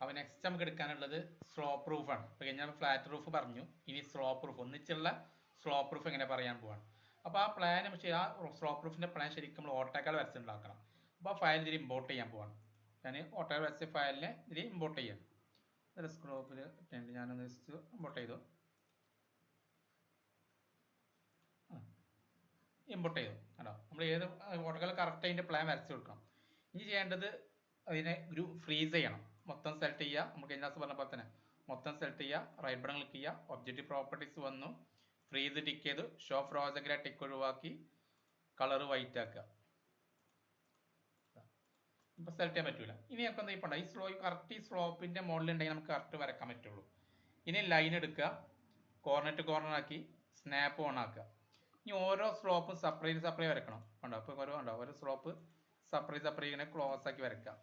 അപ്പോൾ നെക്സ്റ്റ് നമുക്ക് എടുക്കാനുള്ളത് സ്ലോപ്പ് ആണ്. ഇപ്പോൾ കഴിഞ്ഞാൽ ഫ്ലാറ്റ് റൂഫ് പറഞ്ഞു. ഇനി സ്ലോപ്പ് പ്രൂഫ് ഒന്നിച്ചുള്ള സ്ലോപ്പ് പ്രൂഫ് എങ്ങനെ പറയാൻ പോവാണ്. അപ്പോൾ ആ പ്ലാൻ പക്ഷേ ആ സ്ലോപ്പ് പ്രൂഫിന്റെ പ്ലാൻ ശരിക്കും നമ്മൾ ഓട്ടോക്കാൾ വരച്ചുണ്ടാക്കണം അപ്പോൾ ആ ഫയൽ ഇതിൽ ഇമ്പോർട്ട് ചെയ്യാൻ പോവാണ്. ഞാൻ ഓട്ടോ വരച്ച ഫയലിനെ ഇതിൽ ഇമ്പോർട്ട് ചെയ്യാം സ്ക്രോപ്പിൽ ഞാനൊന്ന് ഇമ്പോർട്ട് ചെയ്തു. ഇമ്പോർട്ട് ചെയ്തു. കണ്ടോ? നമ്മൾ ഏത് ഓട്ടോക്കാൾ കറക്റ്റ് അതിന്റെ പ്ലാൻ വരച്ച് കൊടുക്കണം. ഇനി ചെയ്യേണ്ടത് അതിനെ ഒരു ഫ്രീസ് ചെയ്യണം. മൊത്തം സെലക്ട് ചെയ്യുക നമുക്ക് കഴിഞ്ഞ ദിവസം പറഞ്ഞ പോലെ തന്നെ? മൊത്തം സെലക്ട് ചെയ്യുക റൈറ്റ് ബട്ടൺ ക്ലിക്ക് ചെയ്യുക ഒബ്ജക്റ്റീവ് പ്രോപ്പർട്ടീസ് വന്നു. ഫ്രീസ് ടിക്ക് ചെയ്ത്. ഷോ ഫ്രോസഗ്ര ടിക്ക് ഒഴിവാക്കി. കളർ വൈറ്റ് ആക്കുക. ഇപ്പൊ സെലക്ട് ചെയ്യാൻ പറ്റൂല. ഇനി നമുക്ക് എന്താ ഇപ്പം ഈ സ്ലോ കറക്റ്റ് ഈ സ്ലോപ്പിന്റെ മോഡൽ ഉണ്ടെങ്കിൽ നമുക്ക് കറക്റ്റ് വരക്കാൻ പറ്റുള്ളൂ. ഇനി ലൈൻ എടുക്കുക. കോർണർ ടു കോർണർ ആക്കി. സ്നാപ്പ് ഓൺ ആക്കുക. ഇനി ഓരോ സ്ലോപ്പും സെപ്പറേറ്റ് സെപ്പറേറ്റ് വരക്കണം കണ്ടോ? അപ്പോൾ ഓരോ കണ്ടോ? ഓരോ സ്ലോപ്പ് സെപ്പറേറ്റ് സെപ്പറേറ്റ് ഇങ്ങനെ ക്ലോസ് ആക്കി വരക്കാം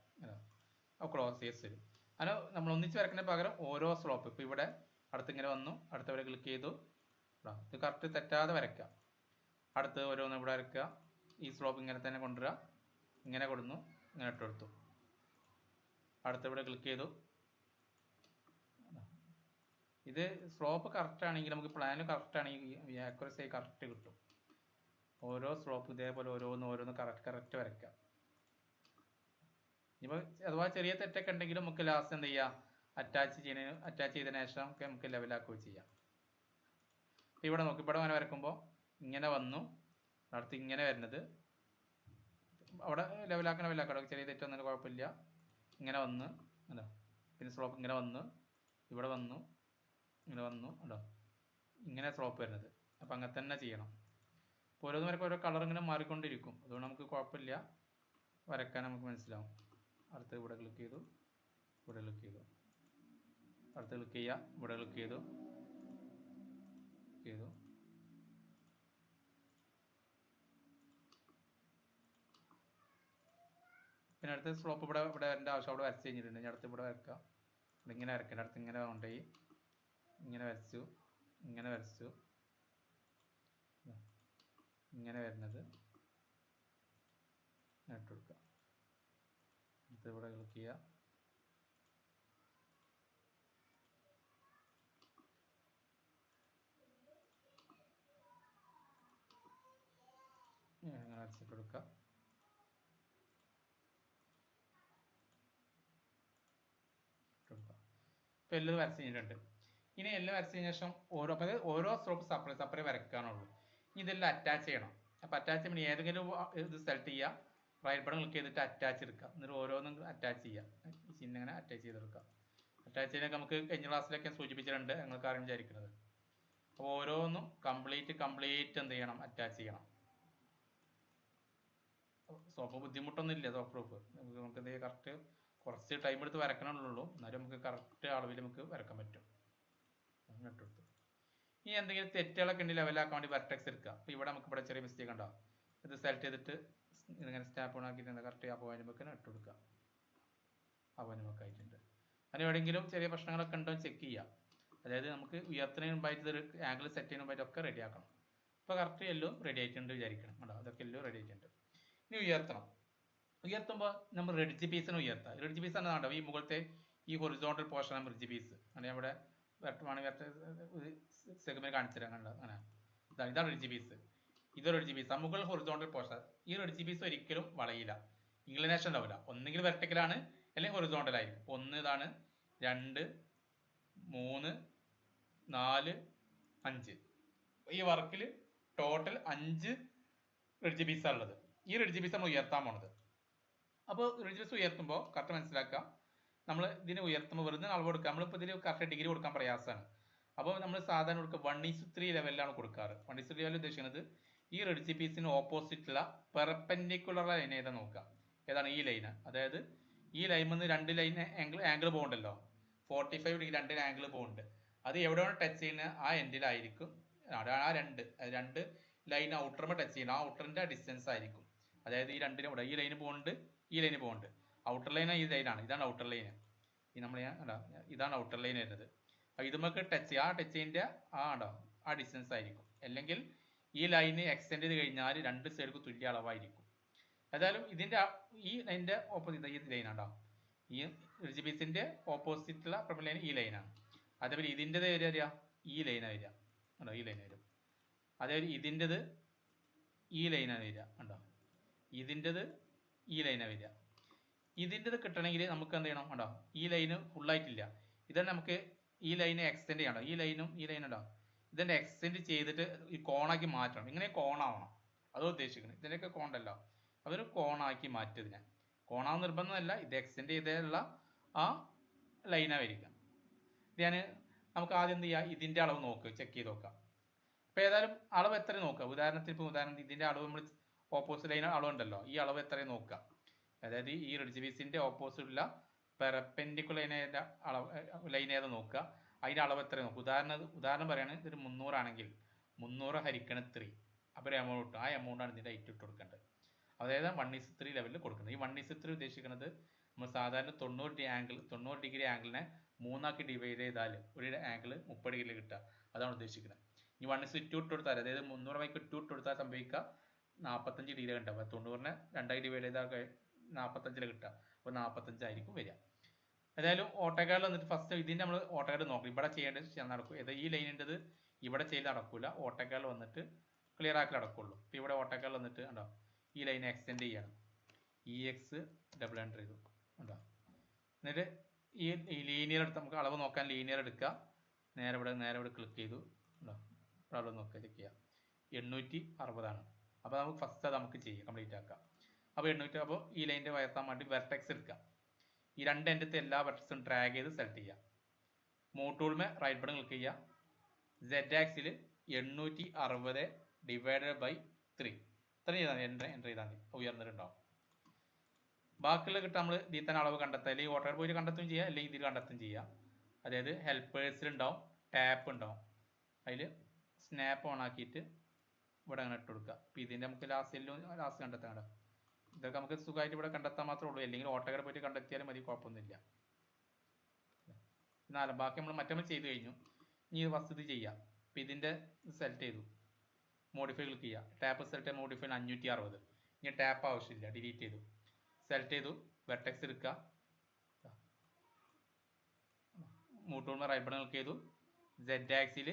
അപ്പോൾ ക്ലോസ് ചെയ്ത് തരും അങ്ങനെ നമ്മൾ ഒന്നിച്ച് വരക്കുന്നതിന് പകരം ഓരോ സ്ലോപ്പ് ഇപ്പോൾ ഇവിടെ അടുത്ത് ഇങ്ങനെ വന്നു അടുത്തവരെ ക്ലിക്ക് ചെയ്തു. ഇതാ, ഇത് കറക്റ്റ് തെറ്റാതെ വരയ്ക്കാം. അടുത്ത് ഓരോന്ന് ഇവിടെ വരയ്ക്കുക. ഈ സ്ലോപ്പ് ഇങ്ങനെ തന്നെ കൊണ്ടുവരിക. ഇങ്ങനെ കൊടുന്നു. ഇങ്ങനെ ഇട്ട് കൊടുത്തു. അടുത്ത് ഇവിടെ ക്ലിക്ക് ചെയ്തു. ഇത്. സ്ലോപ്പ് കറക്റ്റ് ആണെങ്കിൽ നമുക്ക് പ്ലാന് കറക്റ്റ് ആണെങ്കിൽ ആക്യുറസി കറക്റ്റ് കിട്ടും. ഓരോ സ്ലോപ്പ് ഇതേപോലെ ഓരോന്ന് ഓരോന്ന് കറക്റ്റ് കറക്റ്റ് വരയ്ക്കാം. ഇനിയിപ്പോൾ അഥവാ ചെറിയ തെറ്റൊക്കെ ഉണ്ടെങ്കിലും നമുക്ക് ലാസ്റ്റ് എന്ത് ചെയ്യാം? അറ്റാച്ച് ചെയ്യുന്നതിന് അറ്റാച്ച് ചെയ്തതിനു ശേഷം നമുക്ക് നമുക്ക് ലെവലാക്കുകയും ചെയ്യാം. ഇപ്പൊ ഇവിടെ നോക്കി ഇവിടെ അങ്ങനെ വരക്കുമ്പോൾ ഇങ്ങനെ വന്നു. അടുത്ത് ഇങ്ങനെ വരുന്നത്. അവിടെ ലെവലാക്കണ ലെവലാക്കണം ചെറിയ തെറ്റൊന്നും കുഴപ്പമില്ല. ഇങ്ങനെ വന്ന് അല്ലോ പിന്നെ സ്ലോപ്പ് ഇങ്ങനെ വന്ന് ഇവിടെ വന്നു ഇങ്ങനെ വന്നു ഉണ്ടോ ഇങ്ങനെ സ്ലോപ്പ് വരുന്നത്. അപ്പം അങ്ങനെ തന്നെ ചെയ്യണം. അപ്പോൾ ഓരോന്ന് വരക്കും ഓരോ കളർ ഇങ്ങനെ മാറിക്കൊണ്ടിരിക്കും. അതുകൊണ്ട് നമുക്ക് കുഴപ്പമില്ല. വരയ്ക്കാൻ നമുക്ക് മനസ്സിലാവും. അടുത്ത് ഇവിടെ ക്ലിക്ക് ചെയ്തു. ഇവിടെ ക്ലിക്ക് ചെയ്തു. അടുത്ത് ക്ലിക്ക് ചെയ്യുക ഇവിടെ ക്ലിക്ക് ചെയ്തു. ചെയ്തു. പിന്നെ അടുത്ത സ്ലോപ്പ് ഇവിടെ ഇവിടെ വരേണ്ട ആവശ്യം അവിടെ വരച്ച് കഴിഞ്ഞിട്ടുണ്ട്. ഞാൻ അടുത്ത് ഇവിടെ വരക്കാം. ഇവിടെ ഇങ്ങനെ വരക്കേണ്ട അടുത്ത് ഇങ്ങനെ കൊണ്ടുപോയി ഇങ്ങനെ വരച്ചു. ഇങ്ങനെ വരച്ചു. ഇങ്ങനെ വരുന്നത്. ഇട്ട് കൊടുക്കുക ഇവിടെ ക്ലിക്ക് ചെയ്യുക. ഇങ്ങനെ ഇങ്ങനെ കൊടുക്കുക കൊടുക്കുക എല്ലാം വരച്ച് കഴിഞ്ഞിട്ടുണ്ട്. ഇനി എല്ലാം വരച്ച് കഴിഞ്ഞ ശേഷം ഓരോ അതായത് ഓരോ സ്ട്രോപ്പ് സപ്പറേറ്റ് വരയ്ക്കാനുള്ളൂ. ഇനി ഇതെല്ലാം അറ്റാച്ച് ചെയ്യണം. അപ്പൊ അറ്റാച്ച് ഏതെങ്കിലും ഇത് സെലക്ട് ചെയ്യുക. റൈറ്റ് ബട്ടൺ ക്ലിക്ക് ചെയ്തിട്ട് അറ്റാച്ച് എടുക്കുക എന്നിട്ട് ഓരോന്നും അറ്റാച്ച് ചെയ്യുക ചിഹ്നം ഇങ്ങനെ അറ്റാച്ച് ചെയ്തെടുക്കുക അറ്റാച്ച് ചെയ്യാനൊക്കെ നമുക്ക് കഴിഞ്ഞ ക്ലാസ്സിലൊക്കെ സൂചിപ്പിച്ചിട്ടുണ്ട്. നിങ്ങൾക്ക് അറിയാൻ വിചാരിക്കുന്നത്. അപ്പോൾ ഓരോന്നും കംപ്ലീറ്റ് കംപ്ലീറ്റ് എന്ത് ചെയ്യണം? അറ്റാച്ച് ചെയ്യണം. സോപ്പ് ബുദ്ധിമുട്ടൊന്നും ഇല്ല. സോപ്പ് പ്രൂഫ് നമുക്ക് നമുക്ക് എന്ത് കറക്റ്റ് കുറച്ച് ടൈം എടുത്ത് വരക്കണുള്ളൂ. എന്നാലും നമുക്ക് കറക്റ്റ് അളവിൽ നമുക്ക് വരക്കാൻ പറ്റും. അങ്ങനെ ഇനി എന്തെങ്കിലും തെറ്റുകളൊക്കെ ഉണ്ടെങ്കിൽ ലെവലാക്കാൻ വേണ്ടി വെർട്ടെക്സ് എടുക്കുക. അപ്പോൾ ഇവിടെ നമുക്ക് ഇവിടെ ചെറിയ മിസ്റ്റേക്ക് ഉണ്ടാവും ഇത് സെലക്ട് ചെയ്തിട്ട് ഇങ്ങനെ സ്റ്റാപ്പ് ഓൺ ആക്കിയിട്ട് കറക്റ്റ് ആ. പോയിന്റ് നമുക്ക് ഇട്ട് കൊടുക്കുക. ആ പോയിന്റ് ബുക്ക് ആയിട്ടുണ്ട്. അതിന് എവിടെയെങ്കിലും ചെറിയ പ്രശ്നങ്ങളൊക്കെ ഉണ്ടോ ചെക്ക് ചെയ്യുക. അതായത് നമുക്ക് ഉയർത്തുന്നതിന് മുമ്പായിട്ട് ആംഗിൾ സെറ്റ് ചെയ്യുന്ന മുമ്പായിട്ട് ഒക്കെ റെഡി ആക്കണം. ഇപ്പോൾ കറക്റ്റ് എല്ലോ റെഡി ആയിട്ടുണ്ട് വിചാരിക്കണം. കേട്ടോ അതൊക്കെ എല്ലോ റെഡി ആയിട്ടുണ്ട്. ഇനി ഉയർത്തണം. ഉയർത്തുമ്പോൾ നമ്മൾ റെഡ്ജ് പീസിനെ ഉയർത്തുക. റെഡ്ജ് പീസ് ആണ് കണ്ടോ? ഈ മുകളിലത്തെ ഈ ഹൊറിസോണ്ടൽ പോർഷനാണ് റിഡ്ജ് പീസ് അങ്ങനെ അവിടെ വെട്ടമാണ് വെട്ട ഒരു സെഗ്മെന്റ് കാണിച്ചു തരാം കണ്ടോ? അങ്ങനെ. ഇതാണ് റിഡ്ജ് പീസ് ഇതൊരു പീസ് ആ മുകളിൽ ഹൊറിസോണ്ടൽ പോർഷൻ ഈ റിഡ്ജ് പീസ് ഒരിക്കലും വളയില്ല. ഇംഗ്ലിനേഷൻ ഉണ്ടാവില്ല. ഒന്നുകിൽ വെർട്ടിക്കലാണ് അല്ലെങ്കിൽ ഹൊറിസോണ്ടൽ ആയിരിക്കും. ഒന്ന് ഇതാണ് രണ്ട് മൂന്ന് നാല് അഞ്ച്. ഈ വർക്കിൽ ടോട്ടൽ അഞ്ച് റിഡ്ജ് പീസാണ് ഉള്ളത്. ഈ റിഡ്ജ് പീസ് നമ്മൾ ഉയർത്താൻ പോണത്. അപ്പോൾ റിഡ്ജ് പീസ് ഉയർത്തുമ്പോൾ കറക്റ്റ് മനസ്സിലാക്കുക. നമ്മൾ ഇതിനെ ഉയർത്തുമ്പോൾ വെറുതെ അളവ് കൊടുക്കുക. നമ്മളിപ്പോൾ ഇതിന് കറക്റ്റ് ഡിഗ്രി കൊടുക്കാൻ പ്രയാസമാണ്. അപ്പോൾ നമ്മൾ സാധാരണ കൊടുക്കുക വൺ ഈസ് ത്രീ ലെവലിലാണ് കൊടുക്കാറ്. വൺ ഈസ് ത്രീ ലെവൽ ഉദ്ദേശിക്കുന്നത് ഈ റിഡ്ജ് പീസിന് ഓപ്പോസിറ്റുള്ള പെർപെൻഡിക്കുലർ ലൈൻ ഏതാ നോക്കുക. ഏതാണ് ഈ ലൈന് അതായത് ഈ ലൈനിൽ നിന്ന് രണ്ട് ലൈൻ ആംഗിൾ ആംഗിൾ പോകുന്നുണ്ടല്ലോ ഫോർട്ടി ഫൈവ് ഡിഗ്രി രണ്ട് ആംഗിൾ പോകുന്നുണ്ട് അത് എവിടെയാണ് ടച്ച് ചെയ്യുന്നത്? ആ എൻഡിലായിരിക്കും ആ രണ്ട് രണ്ട് ലൈൻ ഔട്ടറുമ്പോൾ ടച്ച് ചെയ്യുന്നത്. ആ ഔട്ടറിന്റെ ഡിസ്റ്റൻസ് ആയിരിക്കും. അതായത് ഈ രണ്ടിനും ഇവിടെ ഈ ലൈന് പോകുന്നുണ്ട് ഈ ലൈന് പോകുന്നുണ്ട് ഔട്ടർ ലൈൻ ഈ ലൈനാണ് ഇതാണ് ഔട്ടർ ലൈന് ഈ നമ്മൾ ഇതാണ് ഔട്ടർ ലൈൻ വരുന്നത്. അപ്പോൾ ഇതുമൊക്കെ ടച്ച് ആ ടച്ച് ചെയ്യുന്നതിന്റെ ആ ഉണ്ടോ ആ ഡിസ്റ്റൻസ് ആയിരിക്കും. അല്ലെങ്കിൽ ഈ ലൈന് എക്സ്റ്റെൻഡ് ചെയ്ത് കഴിഞ്ഞാൽ രണ്ട് സൈഡിലും തുല്യ അളവായിരിക്കും ഏതായാലും ഇതിന്റെ ഈ ലൈനിന്റെ ഓപ്പോസിറ്റ് ഈ ഉണ്ടോ ഈ ഓപ്പോസിറ്റ് ഉള്ള പ്രൊഫൈൽ ലൈൻ ഈ ലൈനാണ് അതേപോലെ ഇതിന്റെത് വരിക വരിക ഈ ലൈനാണ് വരിക കണ്ടോ ഈ ലൈൻ വരും അതേപോലെ ഇതിന്റെത് ഈ ലൈനാണ് വരിക കണ്ടോ ഇതിന്റെത് ഈ ലൈനാണ് വരിക ഇതിന്റെത് കിട്ടണമെങ്കിൽ നമുക്ക് എന്ത് ചെയ്യണം കണ്ടോ ഈ ലൈന് ഫുള്ളായിട്ടില്ല ഇതാണ് നമുക്ക് ഈ ലൈന് എക്സ്റ്റെൻഡ് ചെയ്യണം ഈ ലൈനും ഈ ലൈനും ഉണ്ടോ ഇതിന്റെ എക്സ്റ്റെൻഡ് ചെയ്തിട്ട് ഈ കോണാക്കി മാറ്റണം. ഇങ്ങനെ കോണാവണം. അത് ഉദ്ദേശിക്കുന്നത്. ഇതിന്റെയൊക്കെ കോണ്ടല്ലോ അതൊരു കോണാക്കി മാറ്റും ഇതിനെ കോണാവ് നിർബന്ധമല്ല. ഇത് എക്സ്റ്റെൻഡ് ചെയ്തുള്ള ആ ലൈനായിരിക്കാം ഞാൻ നമുക്ക് ആദ്യം എന്ത് ചെയ്യാം? ഇതിന്റെ അളവ് നോക്ക്. ചെക്ക് ചെയ്ത് നോക്കാം. അപ്പൊ ഏതായാലും അളവ് എത്ര നോക്കുക? ഉദാഹരണത്തിന് ഇപ്പൊ ഉദാഹരണം ഇതിന്റെ അളവ് നമ്മൾ ഓപ്പോസിറ്റ് ലൈൻ അളവ് ഉണ്ടല്ലോ ഈ അളവ് എത്ര നോക്കുക? അതായത് ഈ റിഡ്ജ് ഓപ്പോസിറ്റ് ഉള്ള പെർപെൻഡിക്കുലർ ലൈനേത അളവ് ലൈൻ ഏതാ നോക്കുക? അതിന്റെ അളവ് എത്ര ഉദാഹരണം ഉദാഹരണം പറയുകയാണെങ്കിൽ ഇതൊരു മുന്നൂറാണെങ്കിൽ മുന്നൂറ് ഹരിക്കണ ത്രീ. അപ്പോൾ ഒരു എമൗണ്ട് കിട്ടും ആ എമൗണ്ട് ആണ് ഇതിന്റെ ഐറ്റ് ഇട്ട് കൊടുക്കേണ്ടത്. അതായത് വൺ ഇസ് ത്രീ ലെവലിൽ കൊടുക്കുന്നത്. ഈ വൺ ഇസ് ത്രീ ഉദ്ദേശിക്കുന്നത് നമ്മൾ സാധാരണ തൊണ്ണൂറ് ഡി ആംഗിൾ തൊണ്ണൂറ് ഡിഗ്രി ആംഗിളിനെ മൂന്നാക്കി ഡിവൈഡ് ചെയ്താൽ ഒരു ആംഗിൾ മുപ്പത് ഡിഗ്രി കിട്ടുക. അതാണ് ഉദ്ദേശിക്കുന്നത്. ഇനി വൺ ഇസ് ടു ഇട്ട് കൊടുത്താൽ അതായത് മുന്നൂറ് മൈക്ക് ടു ഇട്ട് കൊടുത്താൽ സംഭവിക്കുക നാൽപ്പത്തഞ്ച് ഡിഗ്രി ഉണ്ടാവുക തൊണ്ണൂറിനെ രണ്ടായി ഡിവൈഡ് ചെയ്താൽ നാൽപ്പത്തഞ്ചിൽ കിട്ടുക. അപ്പോൾ നാൽപ്പത്തഞ്ചായിരിക്കും വരിക. ഏതായാലും ഓട്ടോക്കാട് വന്നിട്ട് ഫസ്റ്റ് ഇതിന്റെ നമ്മൾ ഓട്ടോക്കാർഡ് നോക്കും ഇവിടെ ചെയ്യേണ്ടത് ചെയ്യാൻ നടക്കും. ഏതാ ഈ ലൈനിന്റെത് ഇവിടെ ചെയ്ത് നടക്കൂല. ഓട്ടോക്കാട് വന്നിട്ട് ക്ലിയർ ആക്കി നടക്കുള്ളൂ. ഇപ്പം ഇവിടെ ഓട്ടോക്കാട് വന്നിട്ട് ഉണ്ടോ ഈ ലൈൻ എക്സ്റ്റെൻഡ് ചെയ്യണം. ഇ എക്സ് ഡബിൾ എന്റർ ചെയ്തു ഉണ്ടോ എന്നിട്ട് ഈ ലീനിയർ എടുത്ത് നമുക്ക് അളവ് നോക്കാൻ ലീനിയർ എടുക്കുക. നേരെ ഇവിടെ നേരെ ഇവിടെ ക്ലിക്ക് ചെയ്തു. ഉണ്ടോ ഇവിടെ അളവ് നോക്കുക ചെക്ക് ചെയ്യാം. എണ്ണൂറ്റി അറുപതാണ് അപ്പോൾ നമുക്ക് ഫസ്റ്റ് അത് നമുക്ക് ചെയ്യാം കംപ്ലീറ്റ് ആക്കാം. അപ്പോൾ എണ്ണൂറ്റി അപ്പോൾ ഈ ലൈനിന്റെ വയർത്താൻ വേണ്ടി വെർട്ടെക്സ് എടുക്കുക ഈ രണ്ട് എൻഡത്തെ എല്ലാ വെർട്ടെക്സും ഡ്രാഗ് ചെയ്ത് സെലക്ട് ചെയ്യുക. മൂട്ടൂൾമേ റൈറ്റ് ബട്ടൺ ക്ലിക്ക് ചെയ്യുക. സെഡ് ആക്സിൽ എണ്ണൂറ്റി അറുപത് ഡിവൈഡഡ് ബൈ ത്രീ ഇത്രയും ചെയ്താൽ മതി. എന്റർ എന്റർ ചെയ്താൽ മതി. ഉയർന്നിട്ടുണ്ടാവും. ബാക്കിയുള്ള കിട്ടാൻ നമ്മൾ ഇതിൽ തന്നെ അളവ് കണ്ടെത്തുക. അല്ലെങ്കിൽ ഓട്ടോയിൽ പോയിട്ട് കണ്ടെത്തുകയും ചെയ്യുക അല്ലെങ്കിൽ ഇതിൽ കണ്ടെത്തുകയും ചെയ്യുക അതായത് ഹെൽപ്പേഴ്സിൽ ഉണ്ടാവും ടാപ്പ് ഉണ്ടാവും. അതിൽ സ്നാപ്പ് ഓൺ ആക്കിയിട്ട് ഇവിടെ അങ്ങനെ ഇട്ട് കൊടുക്കുക. അപ്പോൾ ഇതിന്റെ നമുക്ക് ലാസ്റ്റിലും ലാസ്റ്റ് കണ്ടെത്താൻ ഇതൊക്കെ നമുക്ക് സുഖമായിട്ട് ഇവിടെ കണ്ടെത്താൻ മാത്രമേ ഉള്ളൂ. അല്ലെങ്കിൽ ഓട്ടോയിൽ പോയിട്ട് കണ്ടെത്തിയാലും മതി കുഴപ്പമൊന്നുമില്ല. നാല് ബാക്കി നമ്മൾ മറ്റേ ചെയ്തു കഴിഞ്ഞു. ഇനി ഈ ഇത് ചെയ്യാം. അപ്പം ഇതിന്റെ സെലക്ട് ചെയ്തു. മോഡിഫൈ ക്ലിക്ക് ചെയ്യുക ടാപ്പ് സെലക്ട് ചെയ്യാൻ മോഡിഫൈ അഞ്ഞൂറ്റി അറുപത് ഇനി ടാപ്പ് ആവശ്യമില്ല ഡിലീറ്റ് ചെയ്തു. സെലക്ട് ചെയ്തു. വെർട്ടെക്സ് എടുക്കുക. മൂട്ടൂർമ റൈബൺ ക്ലിക്ക് ചെയ്തു. സെഡ് ആക്സിൽ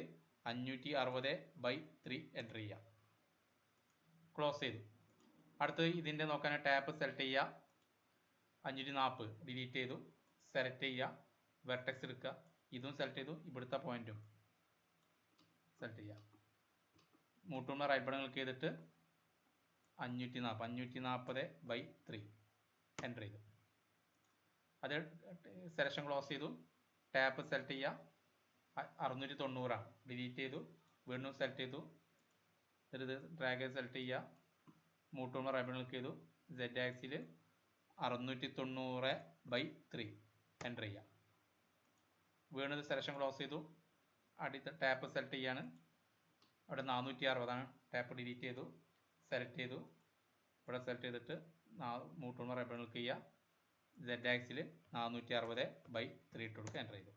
അഞ്ഞൂറ്റി അറുപത് ബൈ ത്രീ എന്റർ ചെയ്യുക ക്ലോസ് ചെയ്തു. അടുത്തത് ഇതിന്റെ നോക്കാൻ ടാപ്പ് സെലക്ട് ചെയ്യുക. അഞ്ഞൂറ്റി നാൽപ്പത് ഡിലീറ്റ് ചെയ്തു. സെലക്ട് ചെയ്യുക. വെർട്ടെക്സ് എടുക്കുക. ഇതും സെലക്ട് ചെയ്തു. ഇവിടുത്തെ പോയിന്റും സെലക്ട് ചെയ്യുക. മൂട്ടുമ്പോൾ റൈറ്റ് ബട്ടൺ ക്ലിക്ക് ചെയ്തിട്ട് അഞ്ഞൂറ്റി നാൽപ്പത്. അഞ്ഞൂറ്റി നാൽപ്പത് ബൈ ത്രീ എന്റർ ചെയ്തു. അത് സെലക്ഷൻ ക്ലോസ് ചെയ്തു. ടാപ്പ് സെലക്ട് ചെയ്യുക. അറുന്നൂറ്റി തൊണ്ണൂറാണ്. ഡിലീറ്റ് ചെയ്തു. വീണ്ടും സെലക്ട് ചെയ്തു. ഇത് ഡ്രാഗ് സെലക്ട് ചെയ്യുക. മൂട്ടൂമ റൈബൺ ക്ലിക്ക് ചെയ്തു? സെഡ് ആക്സിൽ അറുന്നൂറ്റി തൊണ്ണൂറ് ബൈ ത്രീ എന്റർ ചെയ്യാം വീണ്ടും സെലക്ഷൻ ക്ലോസ് ചെയ്തു. അടുത്ത ടാപ്പ് സെലക്ട് ചെയ്യാണ്. അവിടെ നാനൂറ്റി അറുപതാണ് ടാപ്പ് ഡിലീറ്റ് ചെയ്തു. സെലക്ട് ചെയ്തു. ഇവിടെ സെലക്ട് ചെയ്തിട്ട് മൂട്ടൂമ റൈബൺ ക്ലിക്ക് ചെയ്യുക? സെഡ് ആക്സിൽ നാനൂറ്റി അറുപത് ബൈ ത്രീ ഇട്ട് കൊടുക്കുക. എന്റർ ചെയ്തു.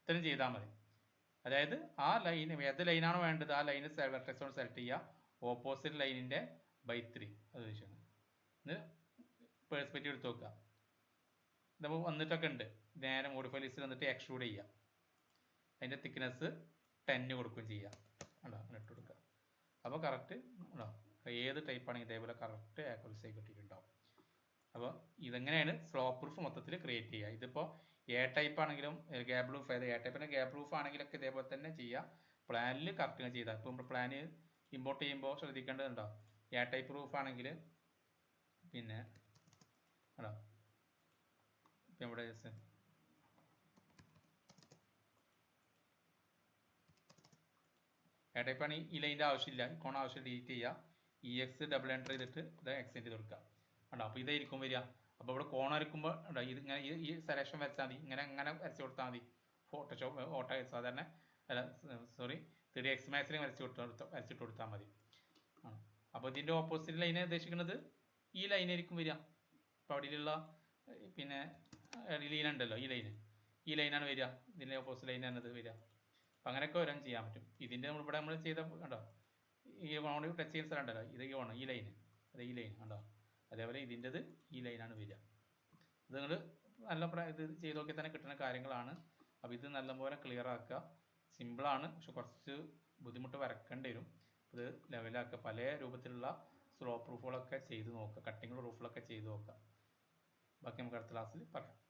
ഇത്രയും ചെയ്താൽ മതി. അതായത് ആ ലൈൻ ഏത് ലൈനാണോ വേണ്ടത്? ആ ലൈന് വെർട്ടെക്സ് കൊണ്ട് സെലക്ട് ചെയ്യുക. ഓപ്പോസിറ്റ് ലൈനിന്റെ ബൈ ത്രീ അത് വെച്ചാണ് ഇത് പേഴ്സ്പെക്റ്റീവ് എടുത്ത് നോക്കുക. ഇതപ്പോൾ വന്നിട്ടൊക്കെ ഉണ്ട്. നേരെ മോഡിഫൈ ലിസ്റ്റിൽ വന്നിട്ട് എക്സ്ട്രൂഡ് ചെയ്യുക. അതിന്റെ തിക്നെസ് ടെന്ന് കൊടുക്കുകയും ചെയ്യുക. ഉണ്ടോ അങ്ങനെ ഇട്ട് കൊടുക്കുക. അപ്പോൾ കറക്റ്റ് ഉണ്ടോ ഏത് ടൈപ്പാണെങ്കിൽ ഇതേപോലെ കറക്റ്റ് ആക്യുറസി കിട്ടിയിട്ടുണ്ടാവും. അപ്പോൾ ഇതെങ്ങനെയാണ്? സ്ലോ പ്രൂഫ് മൊത്തത്തിൽ ക്രിയേറ്റ് ചെയ്യുക. ഇതിപ്പോൾ എ ടൈപ്പ് ആണെങ്കിലും ഗ്യാപ് പ്രൂഫ് ഏത് എ ടൈപ്പിന്റെ ഗ്യാപ് പ്രൂഫ് ആണെങ്കിലൊക്കെ ഇതേപോലെ തന്നെ ചെയ്യുക. പ്ലാനിൽ കറക്റ്റ് ചെയ്താൽ ഇപ്പോൾ നമ്മൾ പ്ലാന് ഇമ്പോർട്ട് ചെയ്യുമ്പോൾ ശ്രദ്ധിക്കേണ്ടതുണ്ടോ? എ ടൈപ്പ് പ്രൂഫ് ആണെങ്കിൽ പിന്നെ ആണോ ഇപ്പം ഇവിടെ എ ടൈപ്പ് ആണ് ഈ ലൈന്റെ ആവശ്യമില്ല. ഈ കോണ ആവശ്യം ഡിലീറ്റ് ചെയ്യുക ഇ എക്സ് ഡബിൾ എന്റർ ചെയ്തിട്ട് ഇത് എക്സ്റ്റെൻഡ് ചെയ്ത് കൊടുക്കുക. ഉണ്ടോ അപ്പോൾ ഇതായിരിക്കും വരിക. അപ്പോൾ ഇവിടെ കോൺ വരയ്ക്കുമ്പോൾ ഉണ്ടോ ഇത് ഇങ്ങനെ ഈ സെലക്ഷൻ വരച്ചാൽ മതി. ഇങ്ങനെ ഇങ്ങനെ വരച്ച് കൊടുത്താൽ മതി. ഫോട്ടോഷോപ്പ് ഓട്ടോ സാധാരണ അല്ല സോറി ത്രീ ഡി എക്സ് മാക്സിലും വരച്ച് കൊടുത്ത് വരച്ചിട്ട് കൊടുത്താൽ മതി. അപ്പോൾ ഇതിന്റെ ഓപ്പോസിറ്റ് ലൈനെ ഉദ്ദേശിക്കുന്നത്? ഈ ലൈനായിരിക്കും വരിക. അപ്പോൾ അവിടെയുള്ള പിന്നെ ലീന ഉണ്ടല്ലോ ഈ ലൈന് ഈ ലൈനാണ് വരിക. ഇതിന്റെ ഓപ്പോസിറ്റ് ആണ് വരിക. അപ്പം അങ്ങനെയൊക്കെ വരാൻ ചെയ്യാൻ പറ്റും. ഇതിന്റെ നമ്മൾ ഇവിടെ നമ്മൾ ചെയ്ത കണ്ടോ? ഈ ഓൺ ടച്ച് ചെയ്യുന്ന സ്ഥലം ഉണ്ടല്ലോ ഇത് ഓൺ ഈ ലൈന് അതെ ഈ ലൈൻ കണ്ടോ? അതേപോലെ ഇതിന്റെത് ഈ ലൈനാണ് വരിക. ഇത് നിങ്ങൾ നല്ല ഇത് ചെയ്ത് നോക്കിയാൽ തന്നെ കിട്ടുന്ന കാര്യങ്ങളാണ്. അപ്പോൾ ഇത് നല്ലപോലെ ക്ലിയർ ആക്കുക. സിമ്പിളാണ് പക്ഷെ കുറച്ച് ബുദ്ധിമുട്ട് വരക്കേണ്ടി വരും. ഇത് ലെവലാക്കുക പല രൂപത്തിലുള്ള സ്ലോ പ്രൂഫുകളൊക്കെ ചെയ്ത് നോക്കുക. കട്ടിങ് പ്രൂഫുകളൊക്കെ ചെയ്ത് നോക്കുക. ബാക്കി നമുക്ക് അടുത്ത ക്ലാസ്സിൽ പറയാം.